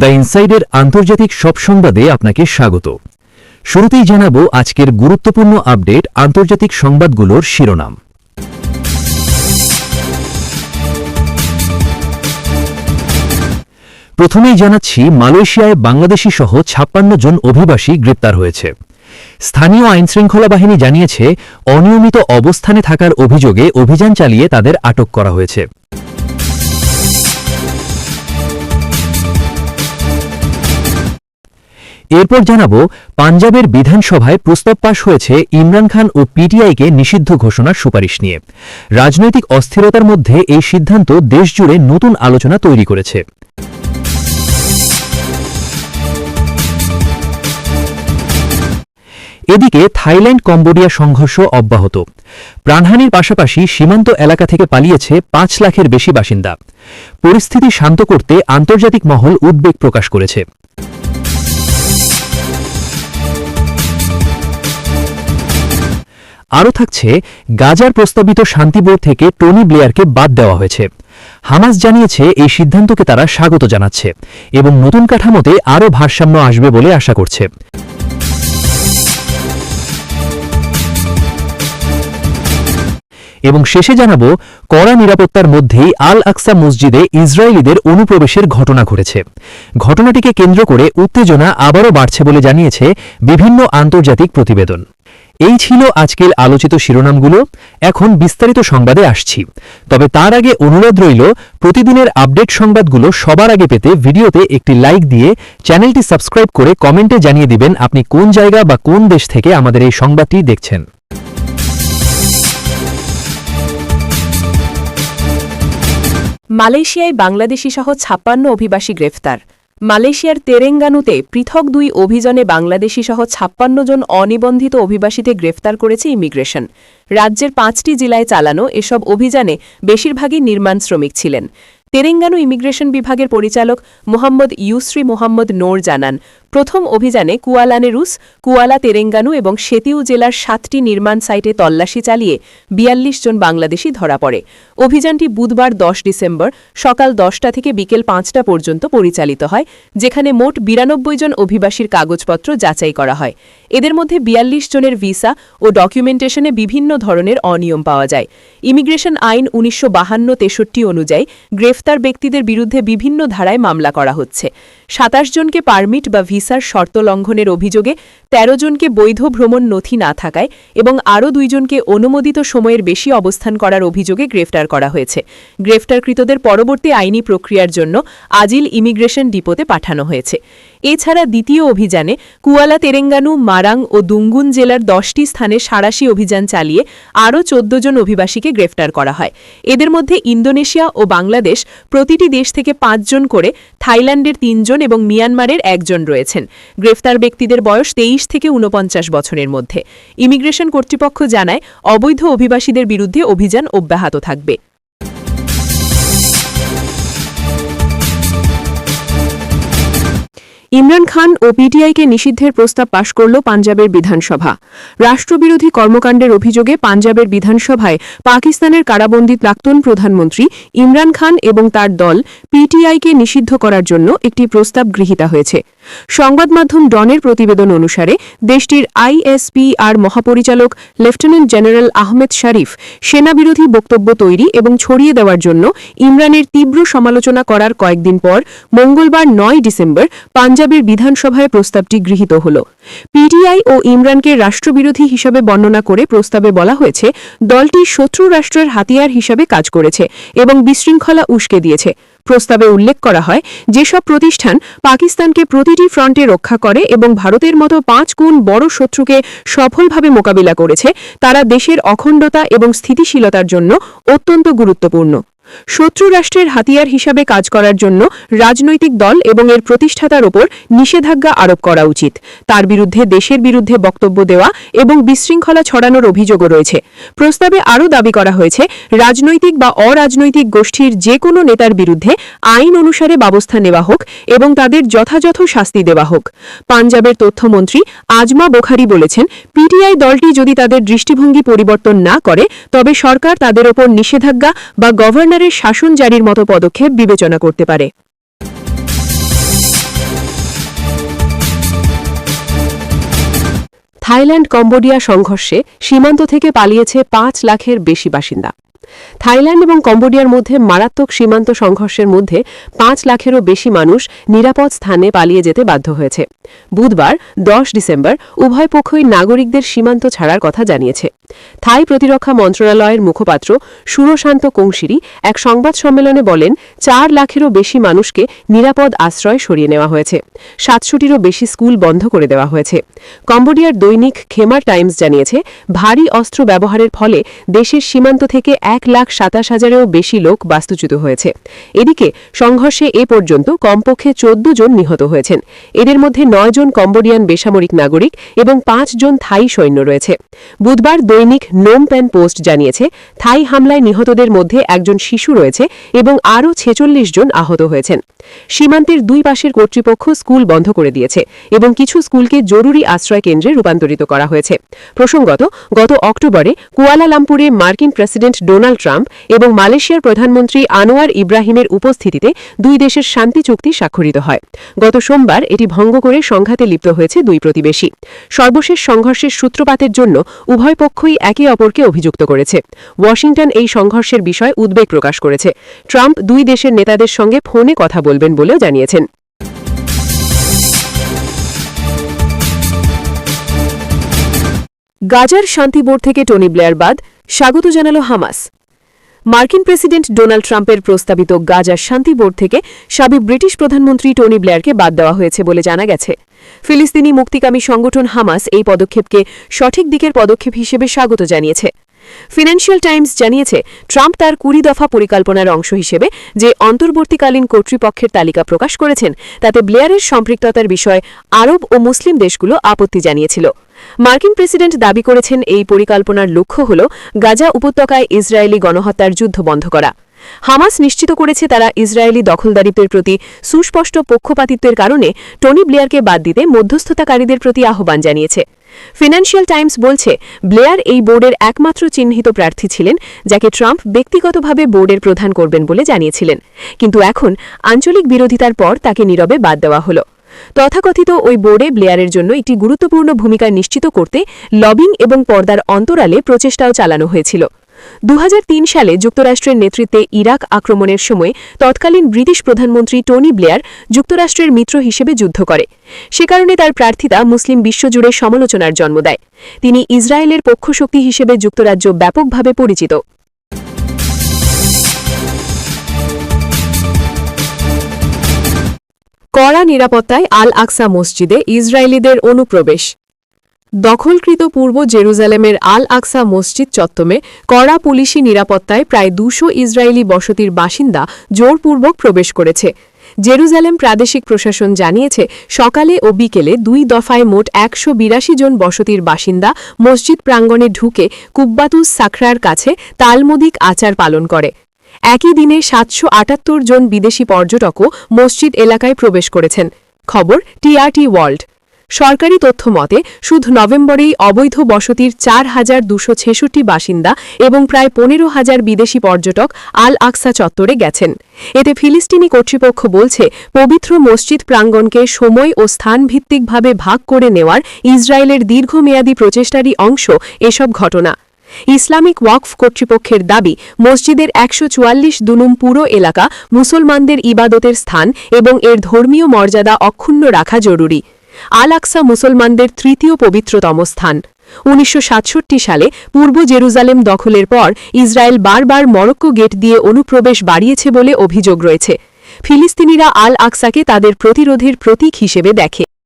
The ইনসাইডের আন্তর্জাতিক সব সংবাদে আপনাকে স্বাগত। শুরুতেই জানাব আজকের গুরুত্বপূর্ণ আপডেট আন্তর্জাতিক সংবাদগুলোর শিরোনাম। প্রথমেই জানাচ্ছি, মালয়েশিয়ায় বাংলাদেশি সহ ছাপ্পান্ন জন অভিবাসী গ্রেপ্তার হয়েছে। স্থানীয় আইনশৃঙ্খলা বাহিনী জানিয়েছে, অনিয়মিত অবস্থানে থাকার অভিযোগে অভিযান চালিয়ে তাদের আটক করা হয়েছে। এরপর জানাব, পাঞ্জাবের বিধানসভায় প্রস্তাব পাশ হয়েছে ইমরান খান ও পিটিআইকে নিষিদ্ধ ঘোষণার সুপারিশ নিয়ে। রাজনৈতিক অস্থিরতার মধ্যে এই সিদ্ধান্ত দেশজুড়ে নতুন আলোচনা তৈরি করেছে। এদিকে থাইল্যান্ড কম্বোডিয়া সংঘর্ষ অব্যাহত। প্রাণহানির পাশাপাশি সীমান্ত এলাকা থেকে পালিয়েছে পাঁচ লাখের বেশি বাসিন্দা। পরিস্থিতি শান্ত করতে আন্তর্জাতিক মহল উদ্বেগ প্রকাশ করেছে। আরও থাকছে, গাজার প্রস্তাবিত শান্তি বোর্ড থেকে টনি ব্লেয়ারকে বাদ দেওয়া হয়েছে। হামাস জানিয়েছে, এই সিদ্ধান্তকে তারা স্বাগত জানাচ্ছে এবং নতুন কাঠামোতে আরও ভারসাম্য আসবে বলে আশা করছে। এবং শেষে জানাব, কড়া নিরাপত্তার মধ্যেই আল আকসা মসজিদে ইসরায়েলিদের অনুপ্রবেশের ঘটনা ঘটেছে। ঘটনাটিকে কেন্দ্র করে উত্তেজনা আবারও বাড়ছে বলে জানিয়েছে বিভিন্ন আন্তর্জাতিক প্রতিবেদন। এই ছিল আজকের আলোচিত শিরোনামগুলো। এখন বিস্তারিত সংবাদে আসছি। তবে তার আগে অনুরোধ রইল, প্রতিদিনের আপডেট সংবাদগুলো সবার আগে পেতে ভিডিওতে একটি লাইক দিয়ে চ্যানেলটি সাবস্ক্রাইব করে কমেন্টে জানিয়ে দিবেন আপনি কোন জায়গা বা কোন দেশ থেকে আমাদের এই সংবাদটি দেখছেন। মালয়েশিয়ায় বাংলাদেশি সহ ছাপ্পান্ন অভিবাসী গ্রেফতার। মালয়েশিয়ার তেরেঙ্গানুতে পৃথক দুই অভিযানে বাংলাদেশি সহ ছাপ্পান্ন জন অনিবন্ধিত অভিবাসীতে গ্রেফতার করেছে ইমিগ্রেশন। রাজ্যের পাঁচটি জেলায় চালানো এসব অভিযানে বেশিরভাগই নির্মাণ শ্রমিক ছিলেন। তেরেঙ্গানু ইমিগ্রেশন বিভাগের পরিচালক মোহাম্মদ ইউশ্রী মোহাম্মদ নোর জানান প্রথম অভিযানে কুয়ালানেরুস কুয়ালা তেরেঙ্গানু এবং সেতিউ জেলার সাতটি নির্মাণ সাইটে তল্লাশি চালিয়ে বিয়াল্লিশ জন বাংলাদেশি ধরা পড়ে। অভিযানটি বুধবার দশ ডিসেম্বর সকাল দশটা থেকে বিকেল পাঁচটা পর্যন্ত পরিচালিত হয়, যেখানে মোট বিরানব্বই জন অভিবাসীর কাগজপত্র যাচাই করা হয়। এদের মধ্যে বিয়াল্লিশ জনের ভিসা ও ডকুমেন্টেশনে বিভিন্ন ধরনের অনিয়ম পাওয়া যায়। ইমিগ্রেশন আইন উনিশশো বাহান্ন তেষট্টি অনুযায়ী গ্রেফতার ব্যক্তিদের বিরুদ্ধে বিভিন্ন ধারায় মামলা করা হচ্ছে। সাতাশ জনকে পারমিট বা ভিসার শর্ত লঙ্ঘনের অভিযোগে ১৩ জনকে বৈধ ভ্রমণ নথি না থাকায় এবং আরও দুইজনকে অনুমোদিত সময়ের বেশি অবস্থান করার অভিযোগে গ্রেফতার করা হয়েছে। গ্রেফতারকৃতদের পরবর্তী আইনি প্রক্রিয়ার জন্য আজিল ইমিগ্রেশন ডিপোতে পাঠানো হয়েছে। এছাড়া দ্বিতীয় অভিযানে কুয়ালা, তেরেঙ্গানু, মারাং ও দুঙ্গুন জেলার দশটি স্থানে সাড়াশি অভিযান চালিয়ে আরও চোদ্দ জন অভিবাসীকে গ্রেফতার করা হয়। এদের মধ্যে ইন্দোনেশিয়া ও বাংলাদেশ প্রতিটি দেশ থেকে পাঁচজন করে, থাইল্যান্ডের তিনজন এবং মিয়ানমারের একজন রয়েছেন গ্রেফতার ব্যক্তিদের বয়স তেইশ থেকে ঊনপঞ্চাশ বছরের মধ্যে। ইমিগ্রেশন কর্তৃপক্ষ জানায়, অবৈধ অভিবাসীদের বিরুদ্ধে অভিযান অব্যাহত থাকবে। ইমরান খান ও পিটিআইকে নিষিদ্ধের প্রস্তাব পাশ করল পাঞ্জাবের বিধানসভা। রাষ্ট্রবিরোধী কর্মকাণ্ডের অভিযোগে পাঞ্জাবের বিধানসভায় পাকিস্তানের কারাবন্দী প্রাক্তন প্রধানমন্ত্রী ইমরান খান এবং তার দল পিটিআইকে নিষিদ্ধ করার জন্য একটি প্রস্তাব গৃহীত হয়েছে। সংবাদ মাধ্যম ডনের প্রতিবেদন অনুসারে, দেশটির আইএসপিআর মহাপরিচালক লেফটেন্যান্ট জেনারেল আহমেদ শরীফ সেনাবিরোধী বক্তব্য তৈরি এবং ছড়িয়ে দেওয়ার জন্য ইমরানের তীব্র সমালোচনা করার কয়েকদিন পর মঙ্গলবার নয় ডিসেম্বর পাঞ্জাবের বিধানসভায় প্রস্তাবটি গৃহীত হল। পিটিআই ও ইমরানকে রাষ্ট্রবিরোধী হিসাবে বর্ণনা করে প্রস্তাবে বলা হয়েছে, দলটি শত্রু রাষ্ট্রের হাতিয়ার হিসাবে কাজ করেছে এবং বিশৃঙ্খলা উস্কে দিয়েছে। প্রস্তাবে উল্লেখ করা হয়, যেসব প্রতিষ্ঠান পাকিস্তানকে প্রতিটি ফ্রন্টে রক্ষা করে এবং ভারতের মতো পাঁচ গুণ বড় শত্রুকে সফলভাবে মোকাবিলা করেছে, তারা দেশের অখণ্ডতা এবং স্থিতিশীলতার জন্য অত্যন্ত গুরুত্বপূর্ণ। শত্রু রাষ্ট্রের হাতিয়ার হিসাবে কাজ করার জন্য রাজনৈতিক দল এবং এর প্রতিষ্ঠাতার ওপর নিষেধাজ্ঞা আরোপ করা উচিত। তার বিরুদ্ধে দেশের বিরুদ্ধে বক্তব্য দেওয়া এবং বিশৃঙ্খলা ছড়ানোর অভিযোগও রয়েছে। প্রস্তাবে আরও দাবি করা হয়েছে, রাজনৈতিক বা অরাজনৈতিক গোষ্ঠীর যে কোনো নেতার বিরুদ্ধে আইন অনুসারে ব্যবস্থা নেওয়া হোক এবং তাদের যথাযথ শাস্তি দেওয়া হোক। পাঞ্জাবের তথ্যমন্ত্রী আজমা বোখারি বলেছেন, পিটিআই দলটি যদি তাদের দৃষ্টিভঙ্গি পরিবর্তন না করে, তবে সরকার তাদের ওপর নিষেধাজ্ঞা বা মিয়ানমারের শাসন জারির মতো পদক্ষেপ বিবেচনা করতে পারে। থাইল্যান্ড কম্বোডিয়া সংঘর্ষে সীমান্ত থেকে পালিয়েছে পাঁচ লাখের বেশি বাসিন্দা। থাইল্যান্ড এবং কম্বোডিয়ার মধ্যে মারাত্মক সীমান্ত সংঘর্ষের মধ্যে পাঁচ লাখেরও বেশি মানুষ নিরাপদ স্থানে পালিয়ে যেতে বাধ্য হয়েছে। বুধবার, দশ ডিসেম্বর, উভয় পক্ষই নাগরিকদের সীমান্ত ছাড়ার কথা জানিয়েছে। থাই প্রতিরক্ষা মন্ত্রণালয়ের মুখপাত্র সুরশান্ত কংসিরি এক সংবাদ সম্মেলনে বলেন, চার লাখেরও বেশি মানুষকে নিরাপদ আশ্রয় সরিয়ে নেওয়া হয়েছে। সাতশোটিরও বেশি স্কুল বন্ধ করে দেওয়া হয়েছে। কম্বোডিয়ার দৈনিক খেমার টাইমস জানিয়েছে, ভারী অস্ত্র ব্যবহারের ফলে দেশের সীমান্ত থেকে এক লাখ সাতাশ হাজারেরও বেশি লোক বাস্তুচ্যুত হয়েছে। এদিকে সংঘর্ষে এ পর্যন্ত কমপক্ষে চোদ্দ জন নিহত হয়েছেন। এদের মধ্যে নয় জন কম্বোডিয়ান বেসামরিক নাগরিক এবং পাঁচ জন থাই সৈন্য রয়েছে। বুধবার দৈনিক নোম প্যান পোস্ট জানিয়েছে, থাই হামলায় নিহতদের মধ্যে একজন শিশু রয়েছে এবং আরও ছেচল্লিশ জন আহত হয়েছেন। সীমান্তের দুই পাশের কর্তৃপক্ষ স্কুল বন্ধ করে দিয়েছে এবং কিছু স্কুলকে জরুরি আশ্রয় কেন্দ্রে রূপান্তরিত করা হয়েছে। প্রসঙ্গত, গত অক্টোবরে কুয়ালালামপুরে মার্কিন প্রেসিডেন্ট ডোনাল্ড ট্রাম্প এবং মালয়েশিয়ার প্রধানমন্ত্রী আনোয়ার ইব্রাহিমের উপস্থিতিতে দুই দেশের শান্তি চুক্তি স্বাক্ষরিত হয়। গত সোমবার এটি ভঙ্গ করে সংঘাতে লিপ্ত হয়েছে দুই প্রতিবেশী। সর্বশেষ সংঘর্ষের সূত্রপাতের জন্য উভয় পক্ষই একে অপরকে অভিযুক্ত করেছে। ওয়াশিংটন এই সংঘর্ষের বিষয়ে উদ্বেগ প্রকাশ করেছে। ট্রাম্প দুই দেশের নেতাদের সঙ্গে ফোনে কথা বলবেন বলেও জানিয়েছেন। গাজার শান্তি বোর্ড থেকে টনি ব্লেয়ার বাদ স্বাগত জানালো হামাস। মার্কিন প্রেসিডেন্ট ডোনাল্ড ট্রাম্পের প্রস্তাবিত গাজার শান্তি বোর্ড থেকে সাবেক ব্রিটিশ প্রধানমন্ত্রী টনি ব্লেয়ারকে বাদ দেওয়া হয়েছে বলে জানা গেছে। ফিলিস্তিনি মুক্তিকামী সংগঠন হামাস এই পদক্ষেপকে সঠিক দিকের পদক্ষেপ হিসেবে স্বাগত জানিয়েছে। ফিনান্সিয়াল টাইমস জানিয়েছে, ট্রাম্প তার কুড়ি দফা পরিকল্পনার অংশ হিসেবে যে অন্তর্বর্তীকালীন কর্তৃপক্ষের তালিকা প্রকাশ করেছেন, তাতে ব্লেয়ারের সম্পৃক্ততার বিষয়ে আরব ও মুসলিম দেশগুলো আপত্তি জানিয়েছিল। মার্কিন প্রেসিডেন্ট দাবি করেছেন, এই পরিকল্পনার লক্ষ্য হল গাজা উপত্যকায় ইসরায়েলি গণহত্যার যুদ্ধ বন্ধ করা। হামাস নিশ্চিত করেছে তারা ইসরায়েলি দখলদারিত্বের প্রতি সুস্পষ্ট পক্ষপাতিত্বের কারণে টনি ব্লেয়ারকে বাদ দিতে মধ্যস্থতাকারীদের প্রতি আহ্বান জানিয়েছে। ফিনান্সিয়াল টাইমস বলছে, ব্লেয়ার এই বোর্ডের একমাত্র চিহ্নিত প্রার্থী ছিলেন, যাকে ট্রাম্প ব্যক্তিগতভাবে বোর্ডের প্রধান করবেন বলে জানিয়েছিলেন। কিন্তু এখন আঞ্চলিক বিরোধিতার পর তাকে নীরবে বাদ দেওয়া হলো। তথাকথিত ওই বোর্ডে ব্লেয়ারের জন্য একটি গুরুত্বপূর্ণ ভূমিকা নিশ্চিত করতে লবিং এবং পর্দার অন্তরালে প্রচেষ্টাও চালানো হয়েছিল। দু হাজার তিন সালে যুক্তরাষ্ট্রের নেতৃত্বে ইরাক আক্রমণের সময় তৎকালীন ব্রিটিশ প্রধানমন্ত্রী টনি ব্লেয়ার যুক্তরাষ্ট্রের মিত্র হিসেবে যুদ্ধ করে। সে কারণে তার প্রার্থিতা মুসলিম বিশ্বজুড়ে সমালোচনার জন্ম দেয়। তিনি ইসরায়েলের পক্ষশক্তি হিসেবে যুক্তরাজ্য ব্যাপকভাবে পরিচিত। কড়া নিরাপত্তায় আল আকসা মসজিদে ইসরায়েলিদের অনুপ্রবেশ। দখলকৃত পূর্ব জেরুজালেমের আল আকসা মসজিদ চত্বরে কড়া পুলিশি নিরাপত্তায় প্রায় দুশো ইসরায়েলি বসতির বাসিন্দা জোরপূর্বক প্রবেশ করেছে। জেরুজালেম প্রাদেশিক প্রশাসন জানিয়েছে, সকালে ও বিকেলে দুই দফায় মোট একশো বিরাশি জন বসতির বাসিন্দা মসজিদ প্রাঙ্গণে ঢুকে কুব্বাতুস সাখরার কাছে তালমুদিক আচার পালন করে। একই দিনে সাতশো আটাত্তর জন বিদেশি পর্যটকও মসজিদ এলাকায় প্রবেশ করেছেন। খবর টিআরটি ওয়ার্ল্ড। সরকারি তথ্য মতে, শুধু নভেম্বরেই অবৈধ বসতির চার হাজার দুশো ছেষট্টি বাসিন্দা এবং প্রায় পনেরো হাজার বিদেশি পর্যটক আল আকসা চত্বরে গেছেন। এতে ফিলিস্তিনি কর্তৃপক্ষ বলছে, পবিত্র মসজিদ প্রাঙ্গণকে সময় ও স্থানভিত্তিকভাবে ভাগ করে নেওয়ার ইসরায়েলের দীর্ঘমেয়াদী প্রচেষ্টারই অংশ এসব ঘটনা। ইসলামিক ওয়াকফ কর্তৃপক্ষের দাবি, মসজিদের একশো চুয়াল্লিশ দুনুম পুরো এলাকা মুসলমানদের ইবাদতের স্থান এবং এর ধর্মীয় মর্যাদা অক্ষুণ্ণ রাখা জরুরি। আল আকসা মুসলমানদের তৃতীয় পবিত্রতম স্থান। উনিশশো সাতষট্টি সালে পূর্ব জেরুজালেম দখলের পর ইসরায়েল বারবার মরক্কো গেট দিয়ে অনুপ্রবেশ বাড়িয়েছে বলে অভিযোগ রয়েছে। ফিলিস্তিনিরা আল আকসাকে তাদের প্রতিরোধের প্রতীক হিসেবে দেখে।